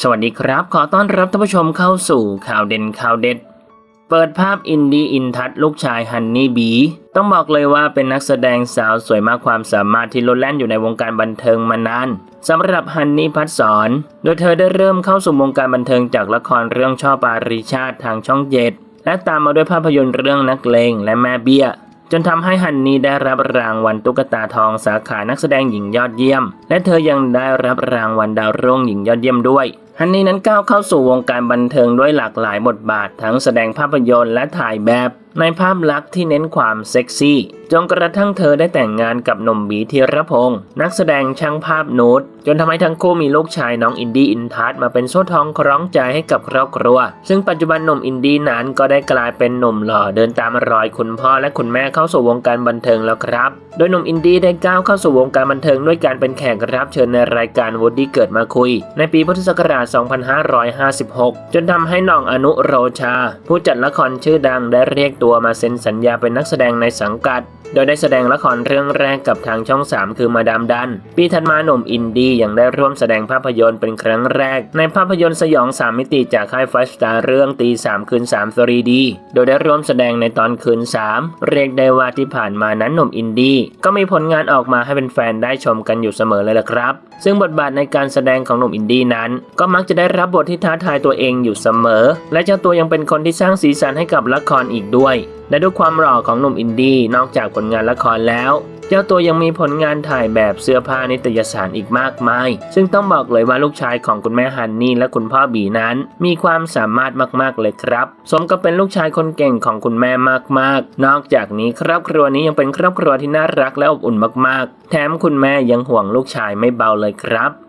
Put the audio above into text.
สวัสดีครับ ขอต้อนรับท่านผู้ชมเข้าสู่ข่าวเด่นข่าวเด็ด เปิดภาพอินดี้อินทัศลูกชายฮันนี่บี ต้องบอกเลยว่าเป็นนักแสดงสาวสวยมากความสามารถที่โลดแล่นอยู่ในวงการบันเทิงมานานสำหรับฮันนี่พัดสอน โดยเธอได้เริ่มเข้าสู่วงการบันเทิงจากละครเรื่องช่อปาริชาติทางช่องเจ็ดและตามมาด้วยภาพยนตร์เรื่องนักเลงและแม่เบี้ยจนทำให้ฮันนี่ได้รับรางวัลตุ๊กตาทองสาขานักแสดงหญิงยอดเยี่ยม และเธอยังได้รับรางวัลดาวรุ่งหญิงยอดเยี่ยมด้วย ฮันนี่นั้นก้าวเข้าสู่วงการบันเทิงด้วยหลากหลายบทบาททั้งแสดงภาพยนตร์และถ่ายแบบในภาพลักษณ์ที่เน้นความเซ็กซี่ จนกระทั่งเธอได้แต่งงานกับหนุ่มบีธีรพงศ์นักแสดงช่างภาพนูดจนทำให้ทั้งคู่มีลูกชายน้องอินดี้อินทัศน์มาเป็นโซ่ทองคล้องใจให้กับครอบครัว ซึ่งปัจจุบันหนุ่มอินดี้นั้นก็ได้กลายเป็นหนุ่มหล่อเดินตามรอยคุณพ่อและคุณแม่เข้าสู่วงการบันเทิงแล้วครับ โดยหนุ่มอินดี้ได้ก้าวเข้าสู่วงการบันเทิงด้วยการเป็นแขกรับเชิญในรายการวูดดี้เกิดมาคุย ในปีพุทธศักราช2556 จนทำให้น้องอนุโรชา ผู้จัดละครชื่อดังได้เรียกตัวมาเซ็นสัญญาเป็นนักแสดงในสังกัดโดยได้แสดงละครเรื่องแรกกับทางช่อง 3 คือมาดามดัน ปีถัดมาหนุ่มอินดี้ยังได้ร่วมแสดงภาพยนตร์เป็นครั้งแรก ในภาพยนตร์สยอง 3 มิติจากค่ายไฟสตาร์เรื่องตี 3 คืน3 3D โดยได้ร่วมแสดงในตอนคืน 3 เรียกได้ว่าที่ผ่านมานั้นหนุ่มอินดี้ก็มีผลงานออกมาให้เป็นแฟนได้ชมกันอยู่เสมอเลยละครับ ซึ่งบทบาทในการแสดงของหนุ่มอินดี้นั้น ก็มักจะได้รับบทที่ท้าทายตัวเองอยู่เสมอ และเจ้าตัวยังเป็นคนที่สร้างสีสันให้กับละครอีกด้วย และด้วยความหล่อของหนุ่มอินดี้นอกจากผลงานละครแล้ว เจ้าตัวยังมีผลงานถ่ายแบบเสื้อผ้านิตยสารอีกมากมาย ซึ่งต้องบอกเลยว่าลูกชายของคุณแม่ฮันนี่และคุณพ่อบีนั้น มีความสามารถมากๆเลยครับ สมกับเป็นลูกชายคนเก่งของคุณแม่มากๆ นอกจากนี้ครอบครัวนี้ยังเป็นครอบครัวที่น่ารักและอบอุ่นมากๆ แถมคุณแม่ยังห่วงลูกชายไม่เบาเลยครับ